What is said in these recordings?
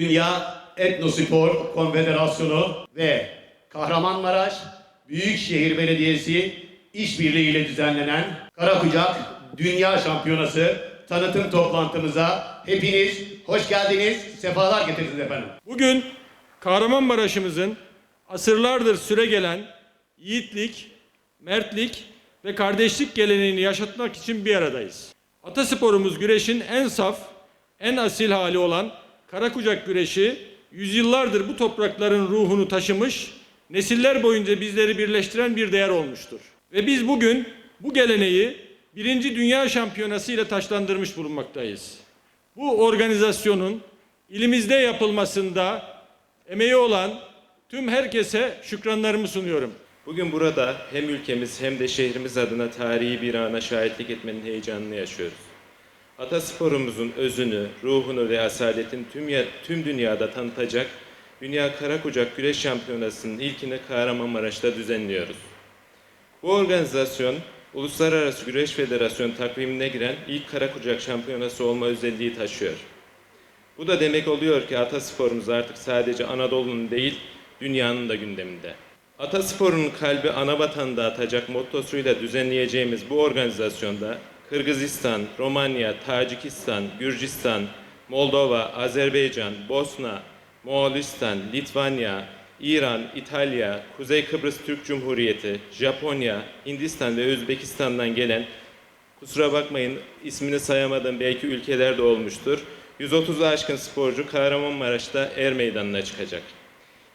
Dünya Etnospor Konfederasyonu ve Kahramanmaraş Büyükşehir Belediyesi işbirliğiyle düzenlenen Karakucak Dünya Şampiyonası tanıtım toplantımıza hepiniz hoş geldiniz, sefalar getirdiniz efendim. Bugün Kahramanmaraş'ımızın asırlardır süre gelen yiğitlik, mertlik ve kardeşlik geleneğini yaşatmak için bir aradayız. Atasporumuz güreşin en saf, en asil hali olan Karakucak güreşi yüzyıllardır bu toprakların ruhunu taşımış, nesiller boyunca bizleri birleştiren bir değer olmuştur. Ve biz bugün bu geleneği birinci Dünya Şampiyonası ile taşlandırmış bulunmaktayız. Bu organizasyonun ilimizde yapılmasında emeği olan tüm herkese şükranlarımı sunuyorum. Bugün burada hem ülkemiz hem de şehrimiz adına tarihi bir ana şahitlik etmenin heyecanını yaşıyoruz. Atasporumuzun özünü, ruhunu ve asaletini tüm, ya- tüm dünyada tanıtacak Dünya Karakucak Güreş Şampiyonası'nın ilkini Kahramanmaraş'ta düzenliyoruz. Bu organizasyon, Uluslararası Güreş Federasyonu takvimine giren ilk Karakucak Şampiyonası olma özelliği taşıyor. Bu da demek oluyor ki atasporumuz artık sadece Anadolu'nun değil, dünyanın da gündeminde. Atasporun kalbi ana vatanında atacak mottosuyla düzenleyeceğimiz bu organizasyonda Kırgızistan, Romanya, Tacikistan, Gürcistan, Moldova, Azerbaycan, Bosna, Moğolistan, Litvanya, İran, İtalya, Kuzey Kıbrıs Türk Cumhuriyeti, Japonya, Hindistan ve Özbekistan'dan gelen Kusura bakmayın ismini sayamadığım belki ülkelerde olmuştur. 130'u aşkın sporcu Kahramanmaraş'ta er meydanına çıkacak.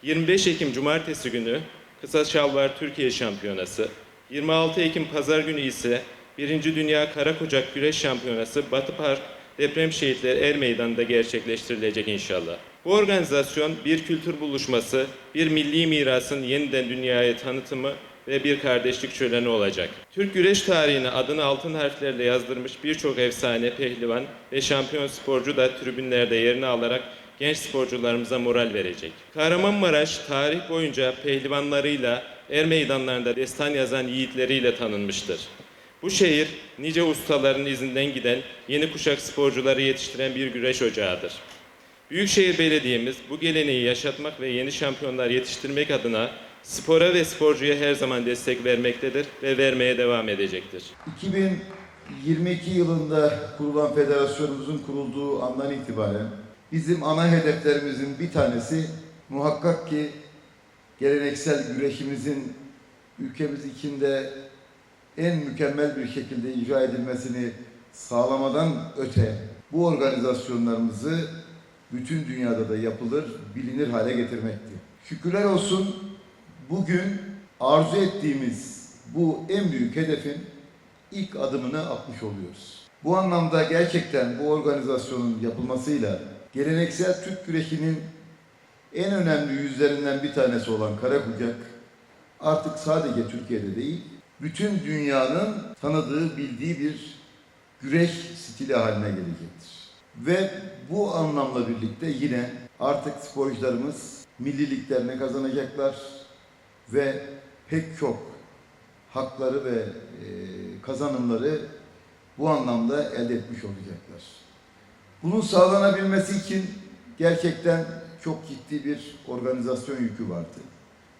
25 Ekim Cumartesi günü Kısa Şalvar Türkiye Şampiyonası, 26 Ekim Pazar günü ise 1. Dünya Karakucak Güreş Şampiyonası Batı Park Deprem Şehitleri Er Meydanı'nda gerçekleştirilecek inşallah. Bu organizasyon bir kültür buluşması, bir milli mirasın yeniden dünyaya tanıtımı ve bir kardeşlik şöleni olacak. Türk güreş tarihine adını altın harflerle yazdırmış birçok efsane pehlivan ve şampiyon sporcu da tribünlerde yerini alarak genç sporcularımıza moral verecek. Kahramanmaraş tarih boyunca pehlivanlarıyla er meydanlarında destan yazan yiğitleriyle tanınmıştır. Bu şehir nice ustaların izinden giden yeni kuşak sporcuları yetiştiren bir güreş ocağıdır. Büyükşehir Belediye'miz bu geleneği yaşatmak ve yeni şampiyonlar yetiştirmek adına spora ve sporcuya her zaman destek vermektedir ve vermeye devam edecektir. 2022 yılında kurulan federasyonumuzun kurulduğu andan itibaren bizim ana hedeflerimizin bir tanesi muhakkak ki geleneksel güreşimizin ülkemiz içinde en mükemmel bir şekilde icra edilmesini sağlamadan öte bu organizasyonlarımızı bütün dünyada da yapılır, bilinir hale getirmekti. Şükürler olsun bugün arzu ettiğimiz bu en büyük hedefin ilk adımını atmış oluyoruz. Bu anlamda gerçekten bu organizasyonun yapılmasıyla geleneksel Türk güreşinin en önemli yüzlerinden bir tanesi olan Karakucak artık sadece Türkiye'de değil, bütün dünyanın tanıdığı, bildiği bir güreş stili haline gelecektir. Ve bu anlamla birlikte yine artık sporcularımız milliliklerini kazanacaklar ve pek çok hakları ve e, kazanımları bu anlamda elde etmiş olacaklar. Bunun sağlanabilmesi için gerçekten çok ciddi bir organizasyon yükü vardı.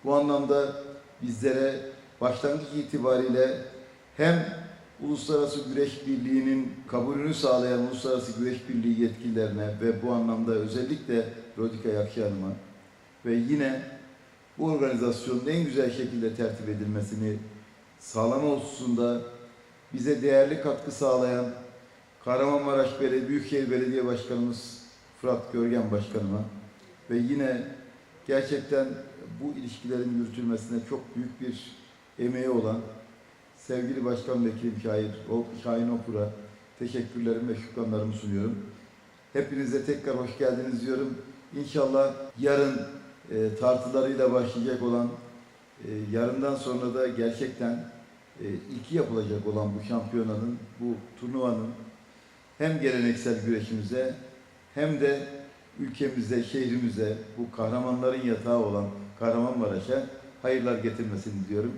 Bu anlamda bizlere başlangıç itibariyle hem Uluslararası Güreş Birliği'nin kabulünü sağlayan Uluslararası Güreş Birliği yetkililerine ve bu anlamda özellikle Rodika Yakşı ve yine bu organizasyonun en güzel şekilde tertip edilmesini sağlama hususunda bize değerli katkı sağlayan Kahramanmaraş Belediye Büyükşehir Belediye Başkanımız Fırat Görgen Başkanıma ve yine gerçekten bu ilişkilerin yürütülmesine çok büyük bir emeği olan sevgili Başkan Vekilim Şahin, Şahin Opur'a teşekkürlerimi ve şükranlarımı sunuyorum. Hepinize tekrar hoş geldiniz diyorum. İnşallah yarın e, tartılarıyla başlayacak olan, e, yarından sonra da gerçekten e, ilki yapılacak olan bu şampiyonanın, bu turnuvanın hem geleneksel güreşimize hem de ülkemize, şehrimize, bu kahramanların yatağı olan Kahramanmaraş'a hayırlar getirmesini diyorum.